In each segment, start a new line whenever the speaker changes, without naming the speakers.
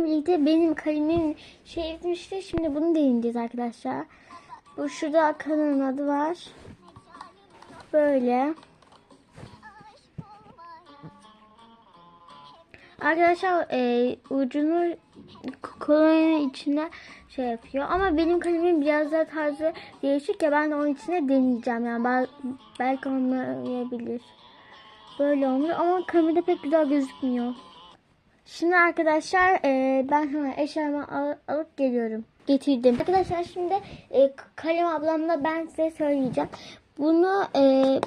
birlikte benim kalemim şey etmişti. Şimdi bunu deneyeceğiz arkadaşlar. Bu şurada kanalın adı var. Böyle. Arkadaşlar e, ucunu k- kolonyanın içine şey yapıyor. Ama benim kalemim biraz daha tarzı değişik ya ben de onun içine deneyeceğim. Yani bel- belki olmayabilir. Böyle olmuş ama kamerada pek güzel gözükmüyor. Şimdi arkadaşlar e, ben hemen eşyalarımı al- alıp geliyorum. Getirdim. Arkadaşlar şimdi e, kalem ablamla ben size söyleyeceğim. Bunu e,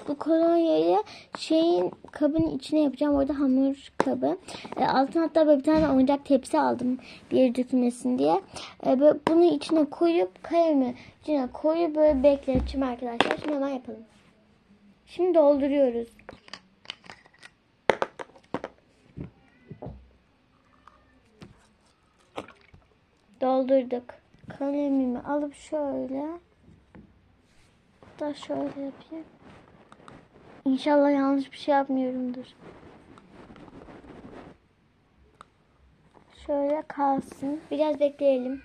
bu kolonyayı şeyin kabın içine yapacağım. Orada hamur kabı. E, altına hatta böyle bir tane oyuncak tepsi aldım. Bir yere dökülmesin diye. E, böyle bunu içine koyup kalemi içine koyup böyle bekleteceğim arkadaşlar. Şimdi hemen yapalım. Şimdi dolduruyoruz. Doldurduk. Kalemimi alıp şöyle da şöyle yapayım. İnşallah yanlış bir şey yapmıyorumdur. Şöyle kalsın. Biraz bekleyelim.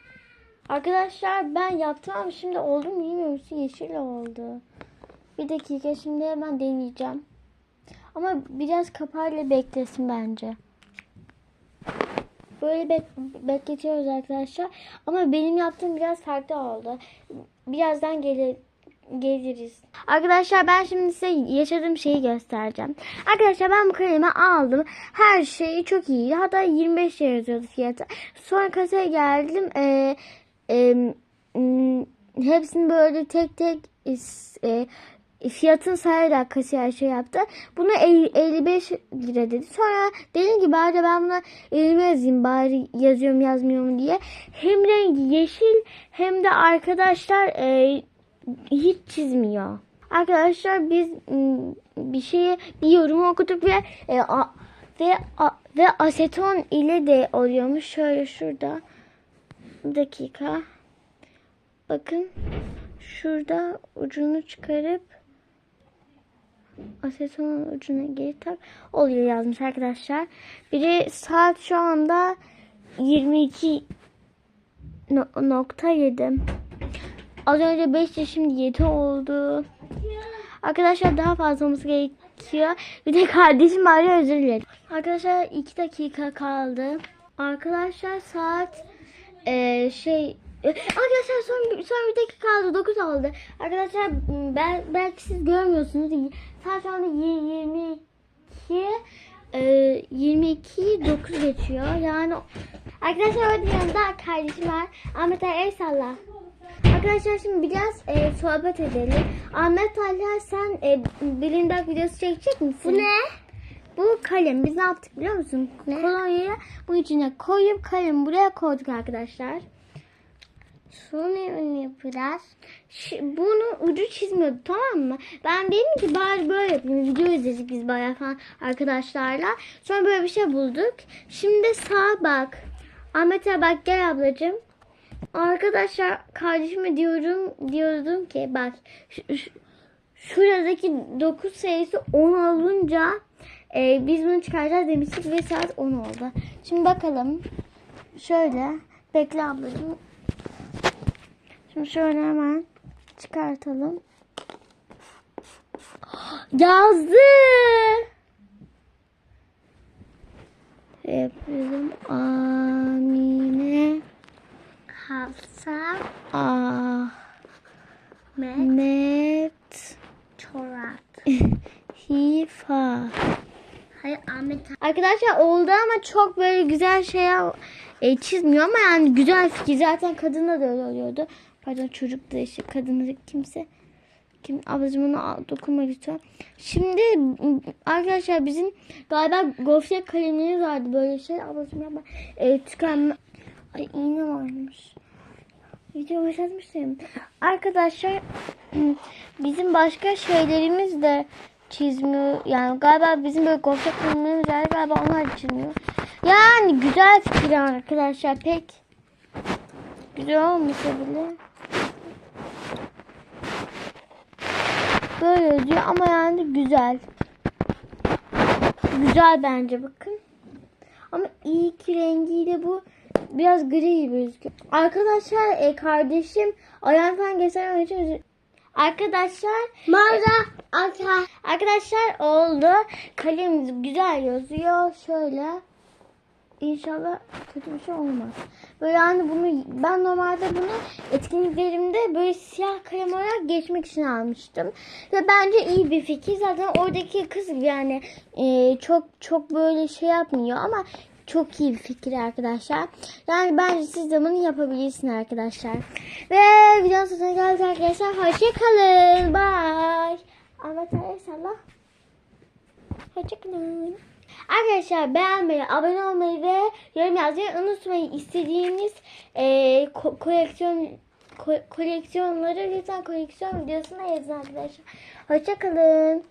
Arkadaşlar ben yaptım ama şimdi oldu mu bilmiyorum. Yeşil oldu. Bir dakika şimdi hemen deneyeceğim. Ama biraz kapağıyla beklesin bence. Böyle bek- bekletiyoruz arkadaşlar. Ama benim yaptığım biraz farklı oldu. Birazdan gelir geliriz. Arkadaşlar ben şimdi size yaşadığım şeyi göstereceğim. Arkadaşlar ben bu kalemi aldım. Her şeyi çok iyi. Hatta 25 lira yazıyordu fiyatı. Sonra kasaya geldim. Ee, e, hepsini böyle tek tek e, fiyatını sayarak kasiyer şey yaptı. Bunu el- 55 lira dedi. Sonra dedim ki bari ben buna elime yazayım bari yazıyorum yazmıyorum diye. Hem rengi yeşil hem de arkadaşlar e, hiç çizmiyor. Arkadaşlar biz m, bir şeyi bir yorum okuduk ve e, a- ve a- ve aseton ile de oluyormuş. Şöyle şurada bir dakika. Bakın şurada ucunu çıkarıp aseton ucuna geri tak oluyor yazmış arkadaşlar. Biri saat şu anda 22 no- nokta 7. Az önce 5 şimdi 7 oldu. Arkadaşlar daha fazla gerekiyor. Bir de kardeşim arıyor özür dilerim. Arkadaşlar 2 dakika kaldı. Arkadaşlar saat eee, şey e, Arkadaşlar son, son bir dakika kaldı 9 oldu. Arkadaşlar ben, belki siz görmüyorsunuz. Saat şu anda y- 22 e, 22 9 geçiyor. Yani arkadaşlar orada yanında kardeşim var. Ahmet Ali el salla. Arkadaşlar şimdi biraz e, sohbet edelim. Ahmet Ali sen e, bilindak videosu çekecek misin? Bu ne? Bu kalem. Biz ne yaptık biliyor musun? Kolonyayı bu içine koyup kalemi buraya koyduk arkadaşlar. Sonra ne yapacağız? Şi- Bunu ucu çizmiyordu tamam mı? Ben dedim ki bari böyle yapayım. Video izledik biz bayağı falan arkadaşlarla. Sonra böyle bir şey bulduk. Şimdi sağa bak. Ahmet'e bak gel ablacığım. Arkadaşlar kardeşime diyorum diyordum ki bak şu, şu- şuradaki 9 sayısı 10 olunca e, biz bunu çıkaracağız demiştik ve saat 10 oldu. Şimdi bakalım. Şöyle bekle ablacığım. Şimdi şöyle hemen çıkartalım. Yazdı. Yapıyorum. Amine. Hafsa. Ahmet. Çorat. Hifa.
Hayır Ahmet
Arkadaşlar oldu ama çok böyle güzel şey e, çizmiyor ama yani güzel fikir. Zaten kadında da öyle oluyordu. Pardon çocuk da işte kadında kimse. Kim ablacığım onu dokunma lütfen. Şimdi arkadaşlar bizim galiba gofret kalemimiz vardı böyle şey. Ablacığım yapma. E, tükenme. Ay iğne varmış. Video başlatmıştım. Arkadaşlar bizim başka şeylerimiz de çizmiyor. Yani galiba bizim böyle gofret kalemlerimiz var. Galiba onlar çizmiyor. Yani güzel fikir arkadaşlar. Pek güzel olmasa bile. Böyle yazıyor ama yani güzel. Güzel bence bakın. Ama iyi ki rengiyle bu biraz gri gibi gözüküyor. Arkadaşlar e, kardeşim ayağını falan göstermem için Arkadaşlar
Mağaza ata.
Arkadaşlar oldu. Kalem güzel yazıyor. Şöyle. İnşallah kötü bir şey olmaz. Böyle yani bunu ben normalde bunu etkinliklerimde böyle siyah kalem olarak geçmek için almıştım. Ve bence iyi bir fikir. Zaten oradaki kız yani e, çok çok böyle şey yapmıyor ama çok iyi bir fikir arkadaşlar. Yani bence siz de bunu yapabilirsiniz arkadaşlar. Ve videonun sonuna geldik arkadaşlar. Hoşçakalın. Bye. Ahmet Ali sallah. Hoşçakalın. Arkadaşlar beğenmeyi, abone olmayı ve yorum yazmayı unutmayın. İstediğiniz e, ko- koleksiyon ko- koleksiyonları lütfen koleksiyon videosuna yazın arkadaşlar. Hoşçakalın.